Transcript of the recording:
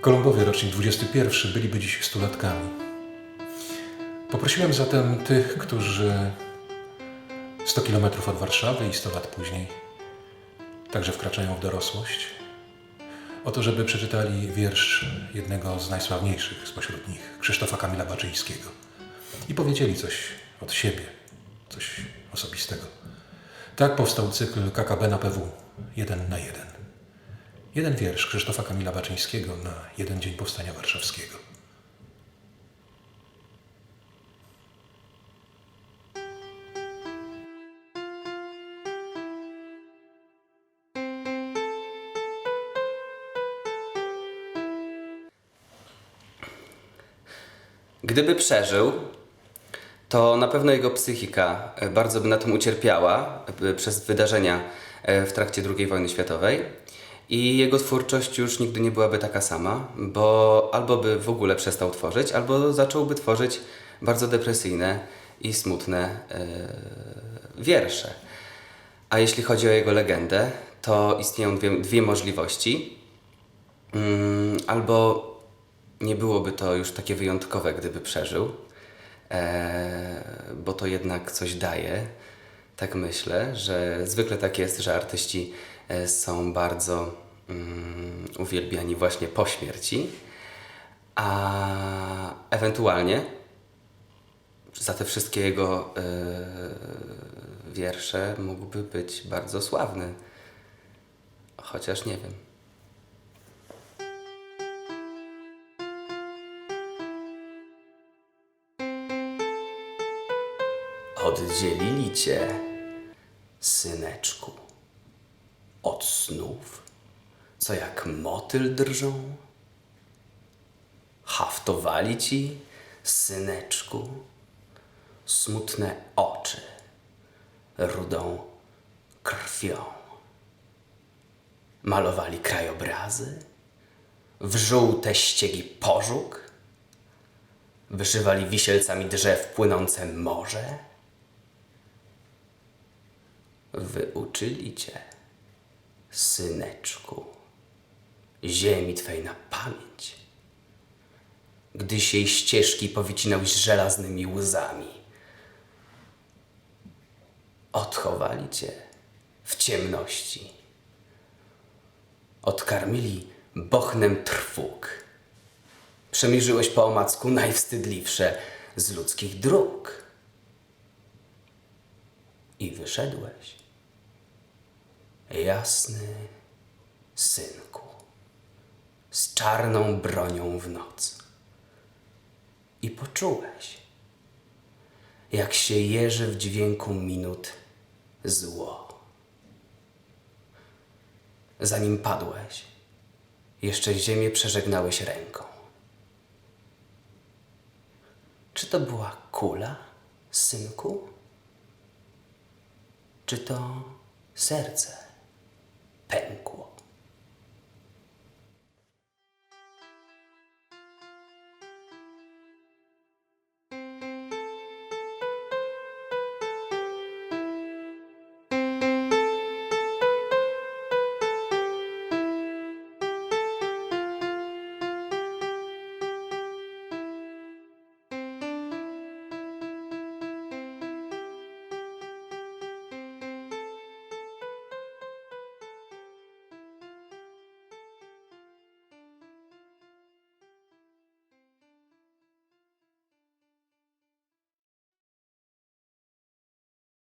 Kolumbowie, rocznik 21, byliby dziś stulatkami. Poprosiłem zatem tych, którzy 100 kilometrów od Warszawy i 100 lat później także wkraczają w dorosłość, o to, żeby przeczytali wiersz jednego z najsławniejszych spośród nich, Krzysztofa Kamila Baczyńskiego. I powiedzieli coś od siebie, coś osobistego. Tak powstał cykl KKB na PW, jeden na jeden. Jeden wiersz Krzysztofa Kamila Baczyńskiego na jeden dzień powstania warszawskiego. Gdyby przeżył, to na pewno jego psychika e, bardzo by na tym ucierpiała e, przez wydarzenia e, w trakcie II wojny światowej i jego twórczość już nigdy nie byłaby taka sama, bo albo by w ogóle przestał tworzyć, albo zacząłby tworzyć bardzo depresyjne i smutne e, wiersze. A jeśli chodzi o jego legendę, to istnieją dwie, dwie możliwości. Mm, albo nie byłoby to już takie wyjątkowe, gdyby przeżył, e, bo to jednak coś daje. Tak myślę, że zwykle tak jest, że artyści e, są bardzo mm, uwielbiani właśnie po śmierci, a ewentualnie za te wszystkie jego e, wiersze mógłby być bardzo sławny. Chociaż nie wiem. Oddzielili cię, syneczku, od snów, co jak motyl drżą. Haftowali ci, syneczku, smutne oczy rudą krwią. Malowali krajobrazy, w żółte ściegi pożóg, wyszywali wisielcami drzew płynące morze. Wyuczyli cię, syneczku, ziemi twej na pamięć, gdyś jej ścieżki powycinałeś żelaznymi łzami. Odchowali cię w ciemności, odkarmili bochnem trwóg. Przemierzyłeś po omacku najwstydliwsze z ludzkich dróg i wyszedłeś, jasny synku, z czarną bronią w noc. I poczułeś, jak się jeży w dźwięku minut zło. Zanim padłeś, jeszcze ziemię przeżegnałeś ręką. Czy to była kula, synku? Czy to serce?